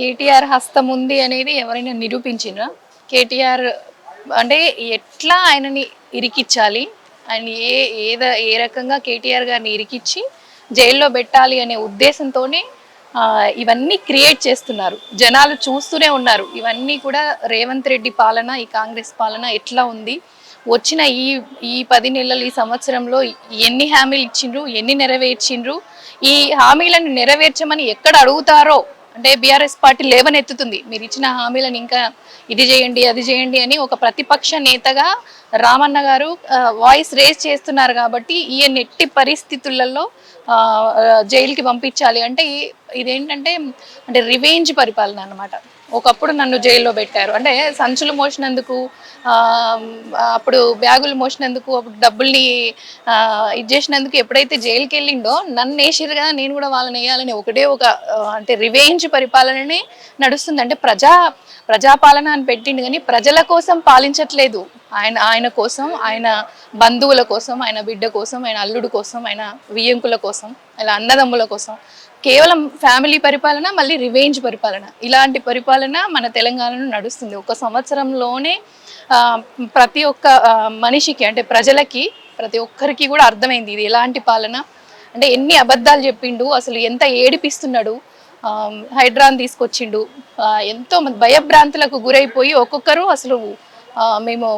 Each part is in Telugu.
కేటీఆర్ హస్తం ఉంది అనేది ఎవరైనా నిరూపించినా కేటీఆర్ అంటే ఎట్లా ఆయనని ఇరికిచ్చాలి? ఆయన ఏ ఏద ఏ రకంగా కేటీఆర్ గారిని ఇరికిచ్చి జైల్లో పెట్టాలి అనే ఉద్దేశంతోనే ఇవన్నీ క్రియేట్ చేస్తున్నారు. జనాలు చూస్తూనే ఉన్నారు. ఇవన్నీ కూడా రేవంత్ రెడ్డి పాలన ఈ కాంగ్రెస్ పాలన ఎట్లా ఉంది? వచ్చిన ఈ ఈ పది నెలలు ఈ సంవత్సరంలో ఎన్ని హామీలు ఇచ్చిండ్రు? ఎన్ని నెరవేర్చిండ్రు? ఈ హామీలను నెరవేర్చమని ఎక్కడ అడుగుతారో అంటే బీఆర్ఎస్ పార్టీ లేవనెత్తుతుంది. మీరు ఇచ్చిన హామీలను ఇంకా ఇది చేయండి అది చేయండి అని ఒక ప్రతిపక్ష నేతగా రామన్న గారు వాయిస్ రేస్ చేస్తున్నారు కాబట్టి ఈయన ఎట్టి పరిస్థితులలో జైలుకి పంపించాలి. అంటే ఇదేంటంటే అంటే రివేంజ్ పరిపాలన అన్నమాట. ఒకప్పుడు నన్ను జైల్లో పెట్టారు. అంటే సంచులు మోసినందుకు అప్పుడు బ్యాగులు మోసినందుకు అప్పుడు డబ్బుల్ని ఇది చేసినందుకు ఎప్పుడైతే జైలుకి వెళ్ళిండో నన్ను వేసారు కదా నేను కూడా వాళ్ళని వేయాలని ఒకటే ఒక అంటే రివేంజ్ పరిపాలననే నడుస్తుంది. అంటే ప్రజా ప్రజాపాలన అని పెట్టిండు కానీ ప్రజల కోసం పాలించట్లేదు. ఆయన ఆయన కోసం ఆయన బంధువుల కోసం ఆయన బిడ్డ కోసం ఆయన అల్లుడు కోసం ఆయన వియ్యంకుల కోసం ఇలా అన్నదమ్ముల కోసం. కేవలం ఫ్యామిలీ పరిపాలన మళ్ళీ రివెంజ్ పరిపాలన. ఇలాంటి పరిపాలన మన తెలంగాణలో నడుస్తుంది. ఒక సంవత్సరంలోనే ప్రతి ఒక్క మనిషికి అంటే ప్రజలకి ప్రతి ఒక్కరికి కూడా అర్థమైంది ఇది ఎలాంటి పాలన. అంటే ఎన్ని అబద్ధాలు చెప్పిండు అసలు ఎంత ఏడిపిస్తున్నాడు హైడ్రాన్ తీసుకొచ్చిండు. ఎంతో మంది భయభ్రాంతులకు గురైపోయి ఒక్కొక్కరు అసలు మేము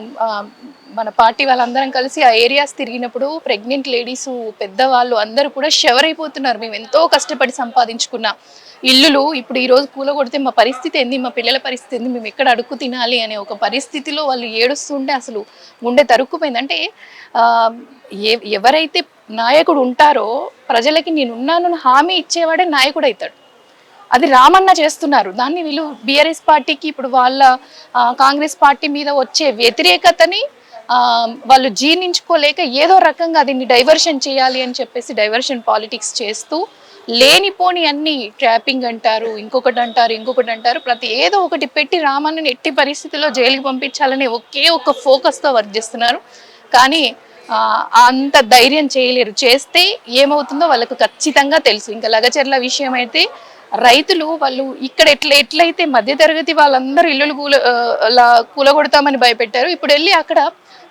మన పార్టీ వాళ్ళందరం కలిసి ఆ ఏరియాస్ తిరిగినప్పుడు ప్రెగ్నెంట్ లేడీస్ పెద్దవాళ్ళు అందరూ కూడా షవరైపోతున్నారు. మేము ఎంతో కష్టపడి సంపాదించుకున్న ఇల్లులు ఇప్పుడు ఈరోజు కూలగొడితే మా పరిస్థితి ఏంది? మా పిల్లల పరిస్థితి ఏంది? మేము ఎక్కడ అడుక్కు తినాలి అనే ఒక పరిస్థితిలో వాళ్ళు ఏడుస్తుంటే అసలు గుండె తరుక్కుపోయింది. అంటే ఎవరైతే నాయకుడు ఉంటారో ప్రజలకి నేనున్నాను హామీ ఇచ్చేవాడే నాయకుడు అవుతాడు అది రామన్న చేస్తున్నారు. దాన్ని వీళ్ళు బీఆర్ఎస్ పార్టీకి ఇప్పుడు వాళ్ళ కాంగ్రెస్ పార్టీ మీద వచ్చే వ్యతిరేకతని వాళ్ళు జీర్ణించుకోలేక ఏదో రకంగా దీన్ని డైవర్షన్ చేయాలి అని చెప్పేసి డైవర్షన్ పాలిటిక్స్ చేస్తూ లేనిపోని అన్ని ట్రాపింగ్ అంటారు ఇంకొకటి అంటారు ఇంకొకటి అంటారు ప్రతి ఏదో ఒకటి పెట్టి రామన్నని ఎట్టి పరిస్థితుల్లో జైలుకి పంపించాలని ఒకే ఒక ఫోకస్తో వర్క్ చేస్తున్నారు. కానీ అంత ధైర్యం చేయలేరు. చేస్తే ఏమవుతుందో వాళ్ళకు ఖచ్చితంగా తెలుసు. ఇంకా లగచర్ల విషయం అయితే రైతులు వాళ్ళు ఇక్కడ ఎట్లా ఎట్లయితే మధ్యతరగతి వాళ్ళందరూ ఇల్లులు కూల లా కూలగొడతామని భయపెట్టారు. ఇప్పుడు వెళ్ళి అక్కడ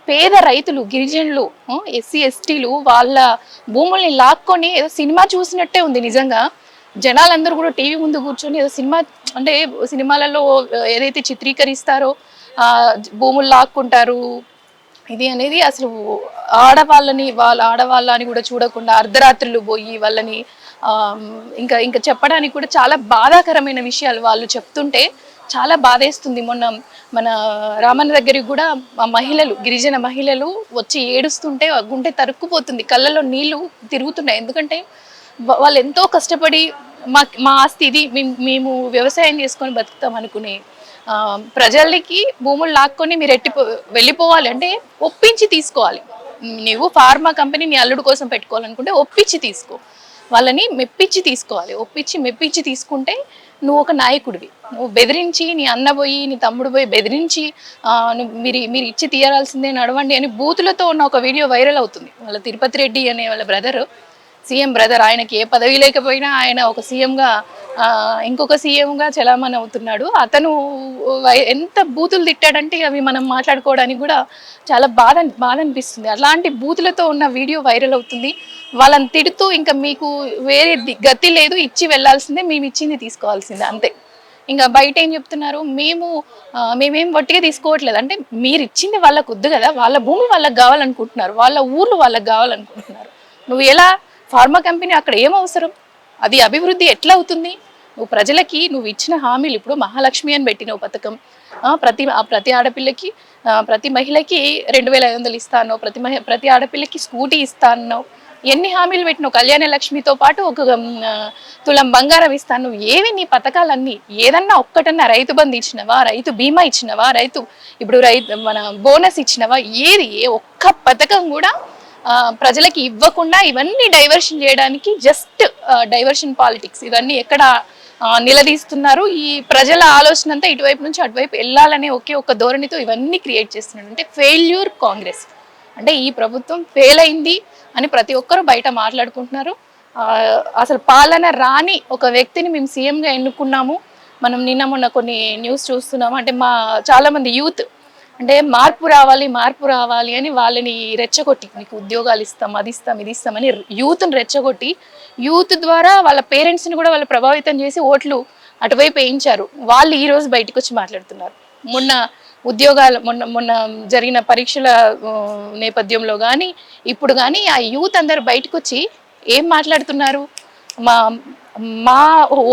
పేద రైతులు గిరిజనులు ఎస్సీ ఎస్టీలు వాళ్ళ భూముల్ని లాక్కొని ఏదో సినిమా చూసినట్టే ఉంది నిజంగా. జనాలందరూ కూడా టీవీ ముందు కూర్చొని ఏదో సినిమా అంటే సినిమాలలో ఏదైతే చిత్రీకరిస్తారో ఆ, భూములు లాక్కుంటారు. ఇది అనేది అసలు ఆడవాళ్ళని వాళ్ళ ఆడవాళ్ళని కూడా చూడకుండా అర్ధరాత్రులు పోయి వాళ్ళని ఇంకా ఇంకా చెప్పడానికి కూడా చాలా బాధాకరమైన విషయాలు వాళ్ళు చెప్తుంటే చాలా బాధేస్తుంది. మొన్న మన రామన్న దగ్గరికి కూడా మా మహిళలు గిరిజన మహిళలు వచ్చి ఏడుస్తుంటే గుంటే గుండె తరుక్కుపోతుంది. కళ్ళలో నీళ్ళు తిరుగుతున్నాయి. ఎందుకంటే వాళ్ళు ఎంతో కష్టపడి మా మా ఆస్తి ఇది మేము వ్యవసాయం చేసుకొని బతుకుతాం అనుకునే ప్రజలకి భూములు లాక్కొని మీరు ఎట్టి వెళ్ళిపోవాలి అంటే ఒప్పించి తీసుకోవాలి. నువ్వు ఫార్మా కంపెనీ నీ అల్లుడు కోసం పెట్టుకోవాలనుకుంటే ఒప్పించి తీసుకో. వాళ్ళని మెప్పించి తీసుకోవాలి. ఒప్పించి మెప్పించి తీసుకుంటే నువ్వు ఒక నాయకుడివి. నువ్వు బెదిరించి నీ అన్న పోయి నీ తమ్ముడు పోయి బెదిరించి నువ్వు మీరు మీరు ఇచ్చి తీయాల్సిందే నడవండి అని బూతులతో ఉన్న ఒక వీడియో వైరల్ అవుతుంది. వాళ్ళ తిరుపతి రెడ్డి అనే వాళ్ళ బ్రదర్ సీఎం బ్రదర్ ఆయనకి ఏ పదవి లేకపోయినా ఆయన ఒక సీఎంగా ఇంకొక సీఎంగా చలామణి అవుతున్నాడు. అతను ఎంత బూతులు తిట్టాడంటే అవి మనం మాట్లాడుకోవడానికి కూడా చాలా బాధ బాధ అనిపిస్తుంది. అలాంటి బూతులతో ఉన్న వీడియో వైరల్ అవుతుంది. వాళ్ళని తిడుతూ ఇంకా మీకు వేరే గతి లేదు ఇచ్చి వెళ్ళాల్సిందే మేము ఇచ్చింది తీసుకోవాల్సిందే అంతే. ఇంకా బయట ఏం చెప్తున్నారు? మేము మేమేం వట్టిగా తీసుకోవట్లేదు. అంటే మీరు ఇచ్చింది వాళ్ళకు వద్దు కదా వాళ్ళ భూమి వాళ్ళకి కావాలనుకుంటున్నారు. వాళ్ళ ఊర్లు వాళ్ళకి కావాలనుకుంటున్నారు. నువ్వు ఎలా ఫార్మా కంపెనీ అక్కడ ఏం అవసరం? అది అభివృద్ధి ఎట్లా అవుతుంది? నువ్వు ప్రజలకి నువ్వు ఇచ్చిన హామీలు ఇప్పుడు మహాలక్ష్మి అని పెట్టిన పథకం. ప్రతి ఆ ప్రతి ఆడపిల్లకి ప్రతి మహిళకి రెండు వేల ఐదు వందలు ఇస్తాను ప్రతి మహి ప్రతి ఆడపిల్లకి స్కూటీ ఇస్తాను ఎన్ని హామీలు పెట్టినావు? కళ్యాణ లక్ష్మితో పాటు ఒక తులం బంగారం ఇస్తాను. ఏవి నీ పథకాలన్నీ? ఏదన్నా ఒక్కటన్నా రైతు బంధు ఇచ్చినవా? రైతు బీమా ఇచ్చినవా? రైతు ఇప్పుడు రైతు మన బోనస్ ఇచ్చినవా? ఏది ఏ ఒక్క పథకం కూడా ప్రజలకి ఇవ్వకుండా ఇవన్నీ డైవర్షన్ చేయడానికి జస్ట్ డైవర్షన్ పాలిటిక్స్. ఇవన్నీ ఎక్కడ నిలదీస్తున్నారు. ఈ ప్రజల ఆలోచన అంతా ఇటువైపు నుంచి అటువైపు వెళ్ళాలనే ఒకే ఒక ధోరణితో ఇవన్నీ క్రియేట్ చేస్తున్నాడు. అంటే ఫెయిల్యూర్ కాంగ్రెస్. అంటే ఈ ప్రభుత్వం ఫెయిల్ అయింది అని ప్రతి ఒక్కరూ బయట మాట్లాడుకుంటున్నారు. అసలు పాలన రాని ఒక వ్యక్తిని మేము సీఎంగా ఎన్నుకున్నాము. మనం నిన్న మొన్న కొన్ని న్యూస్ చూస్తున్నాము. అంటే మా చాలామంది యూత్ అంటే మార్పు రావాలి మార్పు రావాలి అని వాళ్ళని రెచ్చగొట్టి మీకు ఉద్యోగాలు ఇస్తాం అది ఇస్తాం ఇది ఇస్తామని యూత్ని రెచ్చగొట్టి యూత్ ద్వారా వాళ్ళ పేరెంట్స్ని కూడా వాళ్ళు ప్రభావితం చేసి ఓట్లు అటువైపు వేయించారు. వాళ్ళు ఈరోజు బయటకు వచ్చి మాట్లాడుతున్నారు. మొన్న ఉద్యోగాలు మొన్న మొన్న జరిగిన పరీక్షల నేపథ్యంలో కానీ ఇప్పుడు కానీ ఆ యూత్ అందరు బయటకు వచ్చి ఏం మాట్లాడుతున్నారు? మా మా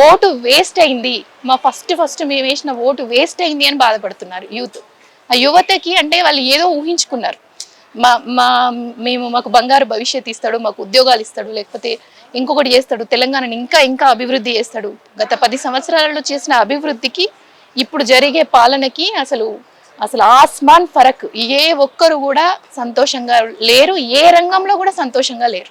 ఓటు వేస్ట్ అయింది. మా ఫస్ట్ ఫస్ట్ మేము వేసిన ఓటు వేస్ట్ అయింది అని బాధపడుతున్నారు యూత్. ఆ యువతకి అంటే వాళ్ళు ఏదో ఊహించుకున్నారు. మా మా మేము మాకు బంగారు భవిష్యత్తు ఇస్తాడు మాకు ఉద్యోగాలు ఇస్తాడు లేకపోతే ఇంకొకటి చేస్తాడు తెలంగాణని ఇంకా ఇంకా అభివృద్ధి చేస్తాడు. గత పది సంవత్సరాలలో చేసిన అభివృద్ధికి ఇప్పుడు జరిగే పాలనకి అసలు అసలు ఆస్మాన్ ఫరక్. ఏ ఒక్కరు కూడా సంతోషంగా లేరు ఏ రంగంలో కూడా సంతోషంగా లేరు.